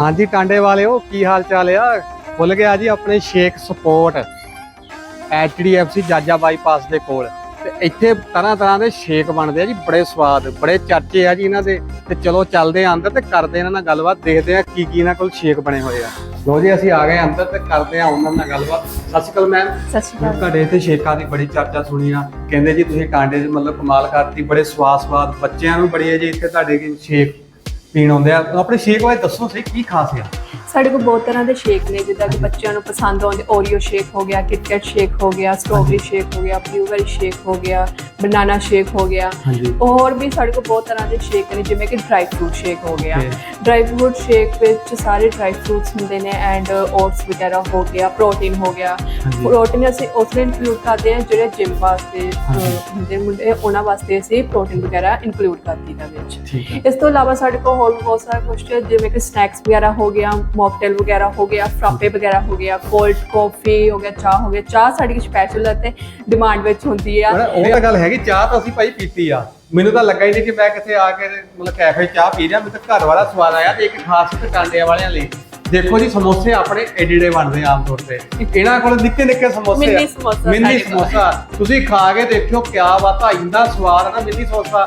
ਹਾਂਜੀ ਟਾਂਡੇ ਵਾਲਿਓ ਕੀ ਹਾਲ ਚਾਲ ਆ? ਖੁੱਲ ਗਿਆ ਜੀ ਆਪਣੇ ਸ਼ੇਖ ਸਪੋਰਟ ਐਚਡੀਐਫਸੀ ਜਾਜਾ ਬਾਈਪਾਸ ਦੇ ਕੋਲ। ਤੇ ਇੱਥੇ ਤਰ੍ਹਾਂ ਤਰ੍ਹਾਂ ਦੇ ਸ਼ੇਕ ਬਣਦੇ ਆ ਜੀ ਬੜੇ ਸਵਾਦ ਬੜੇ ਚਰਚੇ ਆ ਜੀ ਇਹਨਾਂ ਦੇ। ਤੇ ਚਲੋ ਚੱਲਦੇ ਆ ਅੰਦਰ ਤੇ ਕਰਦੇ ਇਹਨਾਂ ਨਾਲ ਗੱਲਬਾਤ ਦੇਖਦੇ ਆ ਕੀ ਕੀ ਇਹਨਾਂ ਕੋਲ ਸ਼ੇਕ ਬਣੇ ਹੋਏ ਆ। ਲੋ ਜੀ ਅਸੀਂ ਆ ਗਏ ਅੰਦਰ ਤੇ ਕਰਦੇ ਆ ਉਹਨਾਂ ਨਾਲ ਗੱਲਬਾਤ। ਸਤਿ ਸ਼੍ਰੀ ਅਕਾਲ ਮੈਮ ਸਤਿ ਸ਼੍ਰੀ ਅਕਾਲ। ਤੁਹਾਡੇ ਇੱਥੇ ਸ਼ੇਕਾਂ ਦੀ ਬੜੀ ਚਰਚਾ ਸੁਣੀ ਆ। ਕਹਿੰਦੇ ਜੀ ਤੁਸੀਂ ਟਾਂਡੇ 'ਚ ਮਤਲਬ ਕਮਾਲ ਕਰਤੀ ਬੜੇ ਸਵਾਦ ਸਵਾਦ ਬੱਚਿਆਂ ਨੂੰ ਬੜੀ ਹੈ ਜੀ ਇੱਥੇ ਤੁਹਾਡੇ ਕੀ ਸ਼ੇਕ ਪੀਣ ਆਉਂਦੇ ਆ। ਆਪਣੇ ਸ਼ੇਕ ਬਾਰੇ ਦੱਸੋ ਸਹੀ, ਕੀ ਖਾਸ ਆ? ਸਾਡੇ ਕੋਲ ਬਹੁਤ ਤਰ੍ਹਾਂ ਦੇ ਸ਼ੇਕ ਨੇ, ਜਿੱਦਾਂ ਕਿ ਬੱਚਿਆਂ ਨੂੰ ਪਸੰਦ ਆਉਂਦੇ ਓਰੀਓ ਸ਼ੇਕ ਹੋ ਗਿਆ ਕਿਟਕੈਟ ਸ਼ੇਕ ਹੋ ਗਿਆ ਸਟ੍ਰਾਬੇਰੀ ਸ਼ੇਕ ਹੋ ਗਿਆ ਬਲੂਬੇਰੀ ਸ਼ੇਕ ਹੋ ਗਿਆ। ਬਨਾਨਾ ਸ਼ੇਕ ਹੋ ਗਿਆ ਹਾਂਜੀ ਹੋਰ ਵੀ ਸਾਡੇ ਕੋਲ ਬਹੁਤ ਤਰ੍ਹਾਂ ਦੇ ਸ਼ੇਕ ਨੇ ਜਿਵੇਂ ਕਿ ਡਰਾਈ ਫਰੂਟ ਸ਼ੇਕ ਹੋ ਗਿਆ Okay. ਡਰਾਈ ਫਰੂਟ ਸ਼ੇਕ ਵਿੱਚ ਸਾਰੇ ਡਰਾਈ ਫਰੂਟਸ ਹੁੰਦੇ ਨੇ ਐਂਡ ਓਟਸ ਵਗੈਰਾ ਹੋ ਗਿਆ ਪ੍ਰੋਟੀਨ ਹੋ ਗਿਆ ਹਾਂਜੀ ਪ੍ਰੋਟੀਨ ਅਸੀਂ ਉਸ ਲਈ ਇਨਕਲੂਡ ਕਰਦੇ ਹਾਂ ਜਿਹੜੇ ਜਿਮ ਵਾਸਤੇ ਅਹ, ਹਾਂਜੀ। ਹੁੰਦੇ ਮੁੰਡੇ ਉਹਨਾਂ ਵਾਸਤੇ ਅਸੀਂ ਪ੍ਰੋਟੀਨ ਵਗੈਰਾ ਇਨਕਲੂਡ ਕਰਦੀ ਦਾ ਵਿੱਚ। ਠੀਕ ਹੈ ਇਸ ਤੋਂ ਇਲਾਵਾ ਸਾਡੇ ਕੋਲ ਹੋਰ ਵੀ ਬਹੁਤ ਸਾਰਾ ਕੁਝ ਹੈ ਜਿਵੇਂ ਕਿ ਸਨੈਕਸ ਵਗੈਰਾ ਹੋ ਗਿਆ ਮੌਕਟੇਲ ਵਗੈਰਾ ਹੋ ਗਿਆ ਫਰਾਪੇ ਵਗੈਰਾ ਹੋ ਗਿਆ ਕੋਲਡ ਕਾਫੀ ਹੋ ਗਿਆ ਚਾਹ ਹੋ ਗਿਆ ਚਾਹ ਸਾਡੀ ਸਪੈਸ਼ਲ ਅਤੇ ਡਿਮਾਂਡ ਵਿੱਚ ਹੁੰਦੀ ਆ। ਪਰ ਉਹ ਤਾਂ ਗੱਲ ਹੈਗੀ ਚਾਹ ਤਾਂ ਅਸੀਂ ਭਾਈ ਪੀਤੀ ਆ। ਮੈਨੂੰ ਤਾਂ ਲੱਗਾ ਹੀ ਨਹੀਂ ਕਿ ਮੈਂ ਕਿਤੇ ਆ ਕੇ ਮਤਲਬ ਕੈਫੇ ਚਾਹ ਪੀ ਰਿਹਾ। ਮੈਨੂੰ ਤਾਂ ਘਰ ਵਾਲਾ ਸਵਾਦ ਆਇਆ ਤੇ ਇੱਕ ਖਾਸ ਟਾਂਡਿਆਂ ਵਾਲਿਆਂ ਲਈ। ਦੇਖੋ ਜੀ ਸਮੋਸੇ ਆਪਣੇ ਐਡੀਡੇ ਬਣਦੇ ਆਮ ਤੌਰ ਤੇ। ਇਹਨਾਂ ਕੋਲ ਨਿੱਕੇ ਨਿੱਕੇ ਸਮੋਸੇ ਮਿੰਨੀ ਆ ਸਮੋਸਾ ਮਿੰਨੀ। ਸਮੋਸਾ। ਤੁਸੀਂ ਖਾ ਕੇ ਦੇਖਿਓ ਕਿਆ ਬਾਤ ਆ ਇੰਨਾ ਸਵਾਦ ਆ ਨਾ ਮਿੰਨੀ ਸਮੋਸਾ।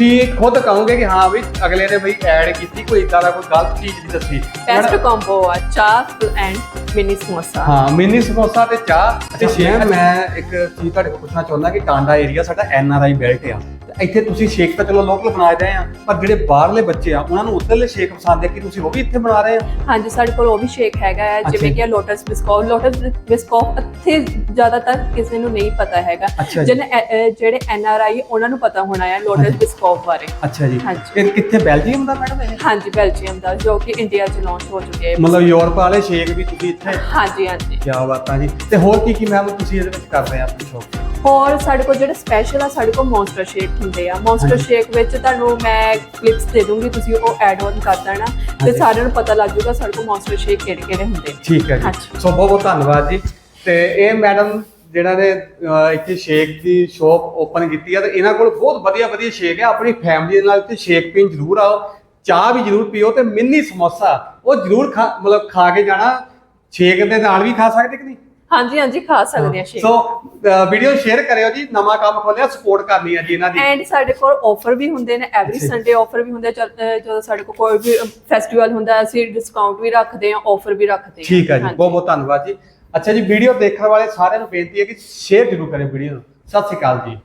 ਤੁਸੀਂ ਖੁਦ ਕਹੋਗੇ ਕਿ ਹਾਂ ਵੀ ਅਗਲੇ ਨੇ ਬਈ ਐਡ ਕੀਤੀ ਕੋਈ ਇਦਾਂ ਦਾ ਕੋਈ ਗਲਤ ਚੀਜ਼ ਨਹੀਂ ਦੱਸੀ। ਬੈਸਟ ਕੰਬੋ ਆ ਚਾਹ ਐਂਡ ਮਿਨੀ ਸਮੋਸਾ। ਹਾਂ ਮਿੰਨੀ ਸਮੋਸਾ ਤੇ ਚਾਹ ਤੇ ਸ਼ੇਕ ਮੈਂ ਇੱਕ ਚੀਜ਼ ਤੁਹਾਡੇ ਕੋਲ ਪੁੱਛਣਾ ਚਾਹੁੰਦਾ ਕਿ ਟਾਂਡਾ ਏਰੀਆ ਸਾਡਾ ਐਨ ਆਰ ਆਈ ਬੈਲਟ ਆ। ਇੱਥੇ ਤੁਸੀਂ ਸ਼ੇਕ ਤਾਂ ਚਲੋ ਲੋਕਲ ਬਣਾ ਰਹੇ ਆ ਪਰ ਜਿਹੜੇ ਬਾਹਰਲੇ ਬੱਚੇ ਆ ਉਹਨਾਂ ਨੂੰ ਉੱਧਰਲੇ ਸ਼ੇਕ ਪਸੰਦ ਆ ਕਿ ਤੁਸੀਂ ਉਹ ਵੀ ਇੱਥੇ ਬਣਾ ਰਹੇ ਆ? ਹਾਂਜੀ ਸਾਡੇ ਕੋਲ ਉਹ ਵੀ ਸ਼ੇਕ ਹੈਗਾ ਹੈ ਅੱਛਾ ਜਿਵੇਂ ਜੀ। ਕਿ ਲੋਟਸ ਬਿਸਕੌਫ ਲੋਟਸ ਬਿਸਕੌਫ ਇੱਥੇ ਜ਼ਿਆਦਾਤਰ ਕਿਸੇ ਨੂੰ ਨਹੀਂ ਪਤਾ ਹੈਗਾ। ਅੱਛਾ ਜੀ। ਜਿਹਨੇ ਐ- ਐ- ਜਿਹੜੇ ਐਨ ਆਰ ਆਈ ਉਹਨਾਂ ਨੂੰ ਪਤਾ ਹੋਣਾ ਹੈ ਲੋਟਸ ਬਿਸਕੌਫ ਬਾਰੇ। ਅੱਛਾ ਜੀ। ਹਾਂਜੀ। ਇਹ ਕਿੱਥੇ ਬੈਲਜੀਅਮ ਦਾ ਮੈਡਮ ਇਹ? ਹਾਂਜੀ ਬੈਲਜੀਅਮ ਦਾ ਜੋ ਕਿ ਇੰਡੀਆ 'ਚ ਲਾਂਚ ਹੋ ਚੁੱਕਿਆ ਹੈ। ਮਤਲਬ ਯੂਰਪ ਵਾਲੇ ਸ਼ੇਕ ਵੀ ਤੁਸੀਂ ਇੱਥੇ? ਹਾਂਜੀ ਹਾਂਜੀ। ਕੀ ਬਾਤਾਂ ਜੀ। ਤੇ ਹੋਰ ਕੀ ਕੀ ਮੈਮ ਤੁਸੀਂ ਇਹਦੇ ਵਿੱਚ ਕਰ ਰਹੇ ਆ ਆਪਣੀ ਸ਼ੌਪ ਹੋਰ ਸਾਡੇ ਕੋਲ ਜਿਹੜੇ ਸਪੈਸ਼ਲ ਆ ਸਾਡੇ ਕੋਲ ਮੌਨਸਟਰ ਸ਼ੇਕ ਹੁੰਦੇ ਆ। ਮੌਨਸਟਰ। ਸ਼ੇਕ ਵਿੱਚ ਤੁਹਾਨੂੰ ਮੈਂ ਕਲਿੱਪਸ ਦੇ ਦੂੰਗੀ ਤੁਸੀਂ ਉਹ ਐਡ ਆਨ ਕਰ ਦੇਣਾ ਤੇ। ਸਾਰਿਆਂ ਨੂੰ ਪਤਾ ਲੱਗ ਜਾਊਗਾ ਸਾਡੇ ਕੋਲ ਮੌਨਸਟਰ ਸ਼ੇਕ ਕਿਹੜੇ ਕਿਹੜੇ ਹੁੰਦੇ ਠੀਕ ਹੈ ਜੀ। ਸੋ ਬਹੁਤ ਬਹੁਤ ਧੰਨਵਾਦ ਜੀ। ਤੇ ਇਹ ਮੈਡਮ ਜਿਹੜਾ ਨੇ ਇੱਥੇ ਸ਼ੇਕ ਦੀ ਸ਼ਾਪ ਓਪਨ ਕੀਤੀ ਆ ਤੇ ਇਹਨਾਂ ਕੋਲ ਬਹੁਤ ਵਧੀਆ ਵਧੀਆ ਸ਼ੇਕ ਆ। ਆਪਣੀ ਫੈਮਿਲੀ ਦੇ ਨਾਲ ਇੱਥੇ ਸ਼ੇਕ ਪੀਣ ਜ਼ਰੂਰ ਆਓ। ਚਾਹ ਵੀ ਜ਼ਰੂਰ ਪੀਓ ਤੇ ਮਿੰਨੀ ਸਮੋਸਾ ਉਹ ਜ਼ਰੂਰ ਖਾ ਮਤਲਬ ਖਾ ਕੇ ਜਾਣਾ। ਸ਼ੇਕ ਦੇ ਨਾਲ ਵੀ ਖਾ ਸਕਦੇ ਕਿ ਨਹੀਂ? ਹਾਂਜੀ ਹਾਂਜੀ ਖਾ ਸਕਦੇ ਆ ਸ਼ੇਕ ਸੋ ਵੀਡੀਓ ਸ਼ੇਅਰ ਕਰਿਓ ਜੀ ਨਵਾਂ ਕੰਮ ਖੋਲਿਆ ਸਪੋਰਟ ਕਰਨੀ ਆ ਜੀ ਇਹਨਾਂ ਦੀ। ਐਂਡ ਸਾਡੇ ਕੋਲ ਆਫਰ ਵੀ ਹੁੰਦੇ ਨੇ ਐਵਰੀ। ਸੰਡੇ ਆਫਰ ਵੀ ਹੁੰਦੇ ਆ, ਜਦ- ਸਾਡੇ ਕੋਲ ਕੋਈ ਵੀ ਫੈਸਟੀਵਲ ਹੁੰਦਾ ਅਸੀਂ ਡਿਸਕਾਊਂਟ ਵੀ ਰੱਖਦੇ ਆ ਆਫਰ ਵੀ ਰੱਖਦੇ ਆ ਠੀਕ ਹੈ ਜੀ। ਬਹੁਤ ਬਹੁਤ ਧੰਨਵਾਦ ਜੀ। ਅੱਛਾ ਜੀ ਵੀਡੀਓ ਦੇਖਣ ਵਾਲੇ ਸਾਰਿਆਂ ਨੂੰ ਬੇਨਤੀ ਹੈ ਕਿ ਸ਼ੇਅਰ ਜ਼ਰੂਰ ਕਰਿਓ ਵੀਡੀਓ ਨੂੰ। ਸਤਿ ਸ਼੍ਰੀ ਅਕਾਲ ਜੀ।